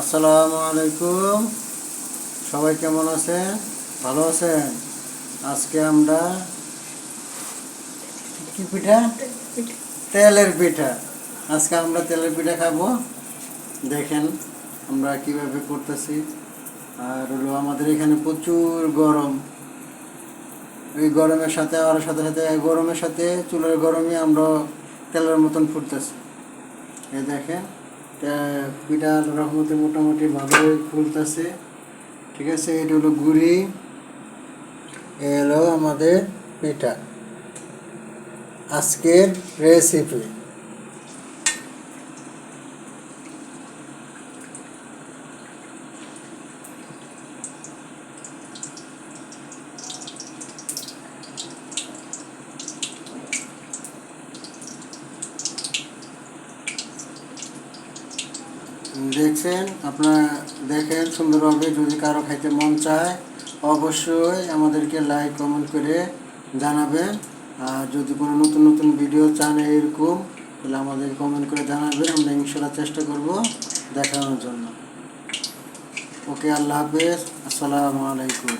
আসসালামু আলাইকুম। সবাই কেমন আছেন? ভালো আছেন? আজকে আমরা কি পিঠা? তেলের পিঠা। আজকে আমরা তেলের পিঠা খাব। দেখেন আমরা কীভাবে করতেছি। আর হলো আমাদের এখানে প্রচুর গরম। এই গরমের সাথে আর সাথে সাথে গরমের সাথে চুলের গরমে আমরা তেলের মতন ফুটতেছি। এই দেখেন। তা- রহমতে মোটামুটি ভালোই ফুলতেছে ঠিক আছে, এটা হলো গুড়ি এলো আমাদের পিঠা। আজকের রেসিপি দেখছেন, আপনারা দেখেন সুন্দরভাবে যদি কারও খাইতে মন চায়, অবশ্যই আমাদেরকে লাইক কমেন্ট করে জানাবেন। আর যদি কোনো নতুন নতুন ভিডিও চান এরকম, তাহলে আমাদের কমেন্ট করে জানাবেন, আমরা ইনশাল্লাহ চেষ্টা করব দেখানোর জন্য। ওকে, আল্লাহ হাফেজ। আসসালামু আলাইকুম।